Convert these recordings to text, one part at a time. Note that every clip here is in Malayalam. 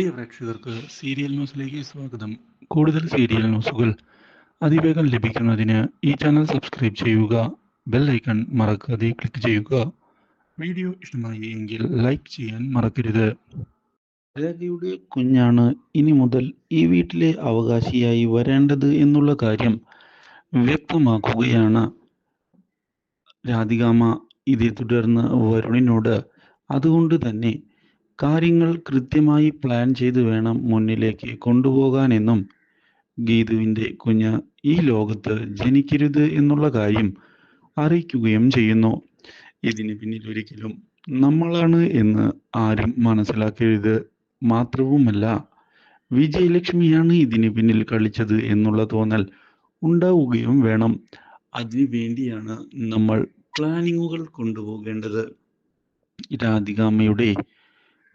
പ്രിയ പ്രേക്ഷകർക്ക് സീരിയൽ ന്യൂസിലേക്ക് സ്വാഗതം. കൂടുതൽ സീരിയൽ ന്യൂസുകൾ അതിവേഗം ലഭിക്കുന്നതിന് ഈ ചാനൽ സബ്സ്ക്രൈബ് ചെയ്യുക ബെൽ ഐക്കൺ മറക്കാതെ ക്ലിക്ക് ചെയ്യുക. വീഡിയോ ഇഷ്ടമായി എങ്കിൽ ലൈക്ക് ചെയ്യാൻ മറക്കരുത്. രേഖയുടെ കുഞ്ഞാണ് ഇനി മുതൽ ഈ വീട്ടിലെ അവകാശിയായി വരേണ്ടത് എന്നുള്ള കാര്യം വ്യക്തമാക്കുകയാണ്. രാധികാമ്മ ഇതേ തുടർന്ന് വരുണിനോട് അതുകൊണ്ട് തന്നെ കാര്യങ്ങൾ കൃത്യമായി പ്ലാൻ ചെയ്ത് വേണം മുന്നിലേക്ക് കൊണ്ടുപോകാനെന്നും ഗീതുവിന്റെ കുഞ്ഞ് ഈ ലോകത്ത് ജനിക്കരുത് എന്നുള്ള കാര്യം അറിയിക്കുകയും ചെയ്യുന്നു. ഇതിന് പിന്നിൽ ഒരിക്കലും നമ്മളാണ് എന്ന് ആരും മനസ്സിലാക്കരുത്. മാത്രവുമല്ല വിജയലക്ഷ്മിയാണ് ഇതിന് പിന്നിൽ കളിച്ചത് എന്നുള്ള തോന്നൽ ഉണ്ടാവുകയും വേണം. അതിനു വേണ്ടിയാണ് നമ്മൾ പ്ലാനിങ്ങുകൾ കൊണ്ടുപോകേണ്ടത്. രാധികാമ്മയുടെ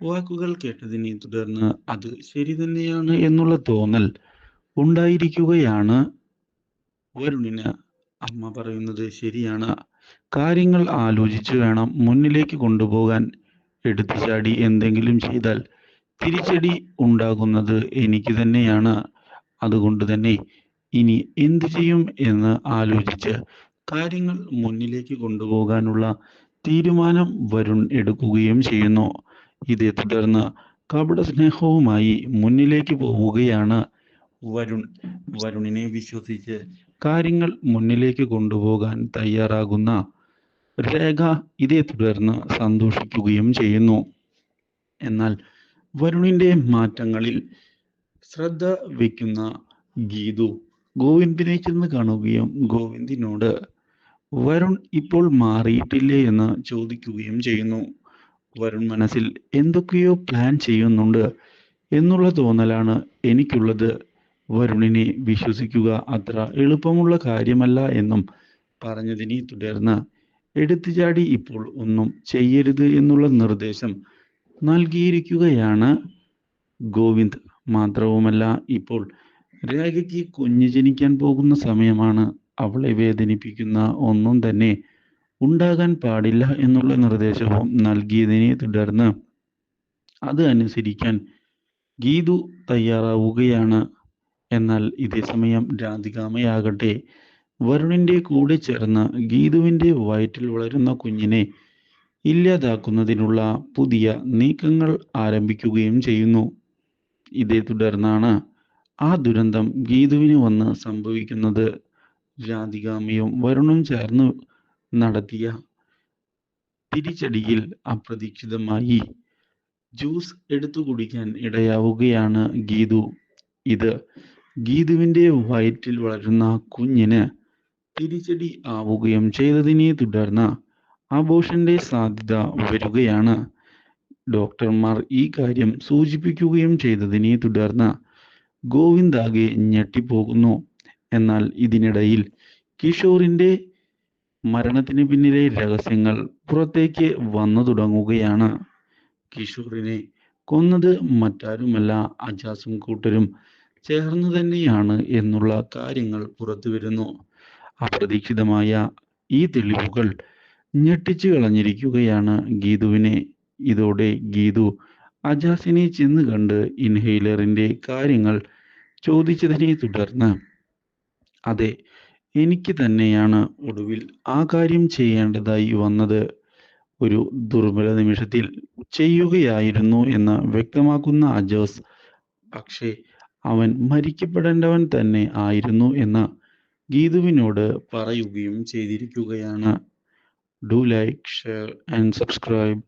വാക്കുകൾ കേട്ടതിനെ തുടർന്ന് അത് ശരി തന്നെയാണ് എന്നുള്ള തോന്നൽ ഉണ്ടായിരിക്കുകയാണ്. വരുണിന് അമ്മ പറയുന്നത് ശരിയാണ്. കാര്യങ്ങൾ ആലോചിച്ച് വേണം മുന്നിലേക്ക് കൊണ്ടുപോകാൻ. എടുത്തു ചാടി എന്തെങ്കിലും ചെയ്താൽ തിരിച്ചടി ഉണ്ടാകുന്നത് എനിക്ക് തന്നെയാണ്. അതുകൊണ്ട് തന്നെ ഇനി എന്ത് ചെയ്യും എന്ന് ആലോചിച്ച് കാര്യങ്ങൾ മുന്നിലേക്ക് കൊണ്ടുപോകാനുള്ള തീരുമാനം വരുൺ എടുക്കുകയും ചെയ്യുന്നു. ഇതേ തുടർന്ന് കപട സ്നേഹവുമായി മുന്നിലേക്ക് പോവുകയാണ് വരുൺ. വരുണിനെ വിശ്വസിച്ച് കാര്യങ്ങൾ മുന്നിലേക്ക് കൊണ്ടുപോകാൻ തയ്യാറാകുന്ന രേഖ ഇതേ തുടർന്ന് സന്തോഷിക്കുകയും ചെയ്യുന്നു. എന്നാൽ വരുണിന്റെ മാറ്റങ്ങളിൽ ശ്രദ്ധ വയ്ക്കുന്ന ഗീതു ഗോവിന്ദിനെ ചെന്ന് കാണുകയും ഗോവിന്ദിനോട് വരുൺ ഇപ്പോൾ മാറിയിട്ടില്ലേ? എന്ന് ചോദിക്കുകയും ചെയ്യുന്നു. വരുൺ മനസ്സിൽ എന്തൊക്കെയോ പ്ലാൻ ചെയ്യുന്നുണ്ട് എന്നുള്ള തോന്നലാണ് എനിക്കുള്ളത്. വരുണിനെ വിശ്വസിക്കുക അത്ര എളുപ്പമുള്ള കാര്യമല്ല എന്നും പറഞ്ഞതിനെ തുടർന്ന് എടുത്തുചാടി ഇപ്പോൾ ഒന്നും ചെയ്യരുത് എന്നുള്ള നിർദ്ദേശം നൽകിയിരിക്കുകയാണ്. ഗോവിന്ദ് മാത്രവുമല്ല ഇപ്പോൾ രേഖയ്ക്ക് കുഞ്ഞ് ജനിക്കാൻ പോകുന്ന സമയമാണ് അവളെ വേദനിപ്പിക്കുന്ന ഒന്നും തന്നെ ഉണ്ടാകാൻ പാടില്ല എന്നുള്ള നിർദ്ദേശവും നൽകിയതിനെ തുടർന്ന് അത് അനുസരിക്കാൻ ഗീതു തയ്യാറാവുകയാണ്. എന്നാൽ ഇതേ സമയം രാധികാമയാകട്ടെ വരുണിന്റെ കൂടെ ചേർന്ന് ഗീതുവിന്റെ വയറ്റിൽ വളരുന്ന കുഞ്ഞിനെ ഇല്ലാതാക്കുന്നതിനുള്ള പുതിയ നീക്കങ്ങൾ ആരംഭിക്കുകയും ചെയ്യുന്നു. ഇതേ തുടർന്നാണ് ആ ദുരന്തം ഗീതുവിന് വന്ന് സംഭവിക്കുന്നത്. രാധികാമയും വരുണും ചേർന്ന് നടത്തിയ തിരിച്ചടിയിൽ അപ്രതീക്ഷിതമായി ജ്യൂസ് എടുത്തു കുടിക്കാൻ ഇടയാവുകയാണ് ഗീതു. ഇത് ഗീതുവിന്റെ വയറ്റിൽ വളരുന്ന കുഞ്ഞിന് തിരിച്ചടി ആവുകയും ചെയ്തതിനെ തുടർന്ന് അബോഷന്റെ സാധ്യത വരികയാണ് ഡോക്ടർമാർ ഈ കാര്യം സൂചിപ്പിക്കുകയും ചെയ്തതിനെ തുടർന്ന് ഗോവിന്ദാകെ ഞെട്ടിപ്പോകുന്നു. എന്നാൽ ഇതിനിടയിൽ കിഷോറിന്റെ മരണത്തിന് പിന്നിലെ രഹസ്യങ്ങൾ പുറത്തേക്ക് വന്നു തുടങ്ങുകയാണ്. കിഷോറിനെ കൊന്നത് മറ്റാരുമല്ല അജാസും കൂട്ടരും ചേർന്നു തന്നെയാണ് എന്നുള്ള കാര്യങ്ങൾ പുറത്തു വരുന്നു. അപ്രതീക്ഷിതമായ ഈ തെളിവുകൾ ഞെട്ടിച്ചു കളഞ്ഞിരിക്കുകയാണ് ഗീതുവിനെ. ഇതോടെ ഗീതു അജാസിനെ ചെന്ന് കണ്ട് ഇൻഹെയിലറിന്റെ കാര്യങ്ങൾ ചോദിച്ചതിനെ തുടർന്ന് അതെ എനിക്ക് തന്നെയാണ് ഒടുവിൽ ആ കാര്യം ചെയ്യേണ്ടതായി വന്നത്. ഒരു ദുർബല നിമിഷത്തിൽ ചെയ്യുകയായിരുന്നു എന്ന് വ്യക്തമാക്കുന്ന അജോസ് പക്ഷേ അവൻ മരിക്കപ്പെടേണ്ടവൻ തന്നെ ആയിരുന്നു എന്ന് ഗീതുവിനോട് പറയുകയും ചെയ്തിരിക്കുകയാണ്. Do like share and subscribe.